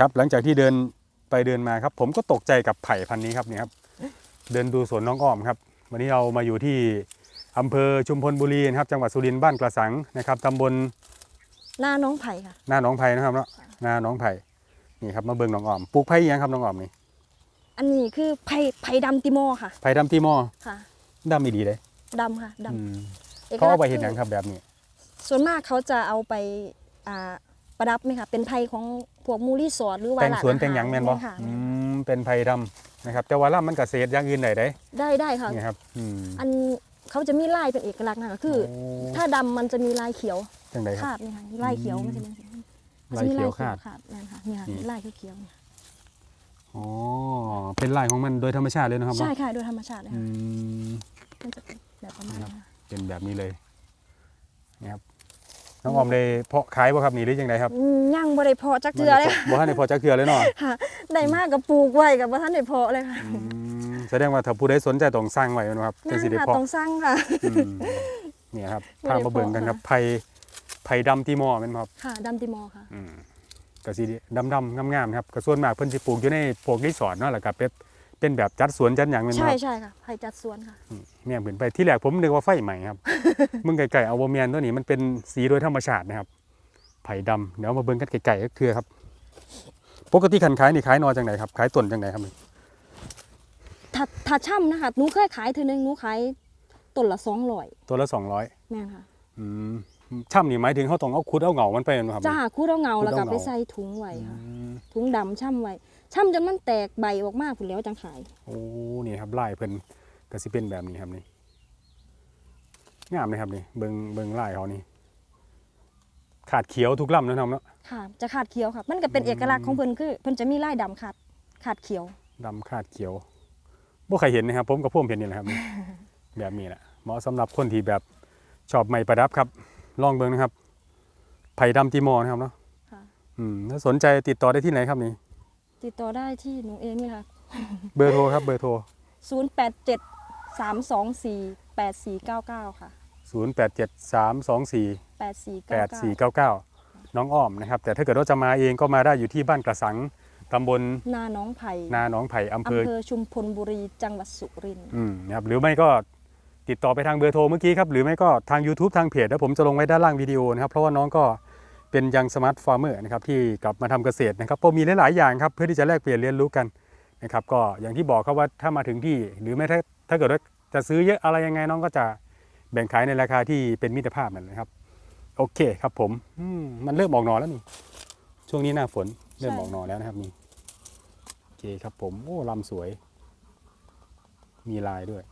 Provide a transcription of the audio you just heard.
ครับหลังจากที่เดินไปเดินมาครับ ผมก็ตกใจกับไผ่พันธุ์นี้ครับเนี่ยครับ เดินดูสวนน้องอ้อมครับ วันนี้เรามาอยู่ที่อำเภอชุมพลบุรีนะครับ จังหวัดสุรินทร์บ้านกระสังนะครับตำบลหน้าน้องไผ่ค่ะ หน้าหนองไผ่นะครับเนาะหน้าหนองไผ่นี่ครับมาเบิ่งน้องอ้อมปลูกไผ่อีหยังครับน้องอ้อมนี่อันนี้คือไผ่ไผ่ดำติโมค่ะไผ่ดำตีหม้อค่ะดำไม่ดีเลยดำค่ะดอืมำอกเขาเอาไปลักษณ์เห็นอย่างครับแบบนี้ ส่วนมากเขาจะเอาไปอ่าประดับไหมคะเป็นไผ่ของ พวกมูรีสอร์ทหรือว่าแต่งสวนร้าอาหารแต่งหยังแม่นบ่ค่ะอืมเป็นไผ่ดำนะครับ แต่ว่าล่ำมันเกษตรอย่างอื่นได้เด้ได้ได้ค่ะ นี่ครับอืมอันเขาจะมีลายเป็นเอกลักษณ์นะคะคือ โถ้าดำมันจะมีลายเขียวจังไดครับคาดนี่ค่ะลายเขียวมันจะเป็นลายเขียวคาดคาดนั่นค่ะนี่ค่ะนี่ ลายเขียวๆเนี่ยอ๋อเป็นลายของมันโดยธรรมชาติเลยนะครับใช่เนาะค่ะโดยธรรมชาติเลยอืค่ะม มันจะเป็นแบบประมาณนี้ค่ะเป็นแบบนี้เลยนะครับ น้องออมเลยเพาะขายบ่ครับนี่หรือยังไงครับอืมย่างบริเพาะจักเทือเลยค่ะบ่ทันได้เพาะจักเทือเลยเนาะค่ะได้มากกับปลูกไว้กับว่าท่านได้เพาะเลยค่ะอืมแสดงว่าถ้าผู้ใดสนใจต้องสร้างไว้นะครับจันั่งนสิได้ค่ะเพาะต้องสร้างค่ะอืมเนี่ยครับบ่พาได้มาเบิ่งกันครับเพาะไผ่ไผ่ดำที่หม้อแม่นบ่ครับค่ะดำติโมค่ะอืมก็สิดำๆงามๆนะครับก็ส่วนมากเพิ่นสิปลูกอยู่ในพวกรีสอร์ทเนาะแล้วก็เป็น เป็นแบบจัดสวนจัดหยังแม่นบ่ใช่ครับใช่ค่ะไผ่จัดสวนค่ะ เนี่ยเห็นไปที่แรกผมนึกว่าไฟใหม่ครับ มึงไก่ๆเอาโบเมียนตัวนี้มันเป็นสีโดยธรรมชาตินะครับ ไผ่ดำเดี๋ยวมาเบิ่งกันไก่ๆก็คือครับ ปกติขันขายนี่ขายนอจังไหนครับ ขายต้นจังไหนครับนี่ถ้าถ้าช่ำนะคะหนูเคยขายเธอนึงหนูขายต้นละสองร้อยตัวละสองร้อยแม่นค่ะ ช่ำนี่หมายถึงเขาต้องเอาคุดเอาเหงามันไปนะครับ จ้าคูดเอาเงาคูดเอาแล้วก็เงาไปใส่ถุงไว้อืค่ะมถุงดำช่ำไว้ช่ำจนมันแตกใบออกมาผุนแล้วจังขาย โอ้นี่ครับลายเพิ่นก็สิเป็นแบบนี้ครับนี่งามเลยครับนี่เบิ่งเบิ่งลายเขานี่ขาดเขียวทุกลำนะครับเนาะ ค่ะจะขาดเขียวค่ะ มันก็เป็นเอกลักษณ์ของเพิ่นคือเพิ่นจะมีลายดำขาดขาดเขียว ดำขาดเขียวบ่ใครเห็นนะครับ ผมกับพ่มเห็นนี่แหละครับนี่ แบบนี้แหละเหมาะสำหรับคนที่แบบชอบไม้ประดับครับ ลองเบิ่งนะครับ ไผ่ดำตีมอนะครับเนาะค่ะอืมถ้าสนใจติดต่อได้ที่ไหนครับนี่ ติดต่อได้ที่หนูเองนี่ค่ะ เบอร์โทรครับเบอร์โทร 087 324 8499 ค่ะ 087324 8499 8499 น้องอ้อมนะครับ แต่ถ้าเกิดว่าจะมาเองก็มาได้อยู่ที่บ้านกระสังตำบลนาน้องไผ่นาหนองไผ่อำเภออำเภอชุมพลบุรีจังหวัดสุรินทร์ อืมนะครับหรือไม่ก็ ติดต่อไปทางเบอร์โทรเมื่อกี้ครับ หรือไม่ก็ทาง YouTube ทางเพจแล้วผมจะลงไว้ด้านล่างวิดีโอนะครับ เพราะว่าน้องก็เป็นยังสมาร์ทฟาร์มเมอร์นะครับที่กลับมาทำเกษตรนะครับก็มีหลายๆอย่างครับเพื่อที่จะแลกเปลี่ยนเรียนรู้กันนะครับก็อย่างที่บอกครับว่าถ้ามาถึงที่ หรือไม่ถ้าถ้าเกิดว่าจะซื้อเยอะอะไรยังไงน้องก็จะแบ่งขายในราคาที่เป็นมิตรภาพนั่นนะครับ โอเคครับผมมมันเริ่มออกหนอแล้วนี่ช่วงนี้หน้าฝนเริ่มออกหนอแล้วนะครับนี่โอเคครับผมโอ้ลำสวย มีลายด้วย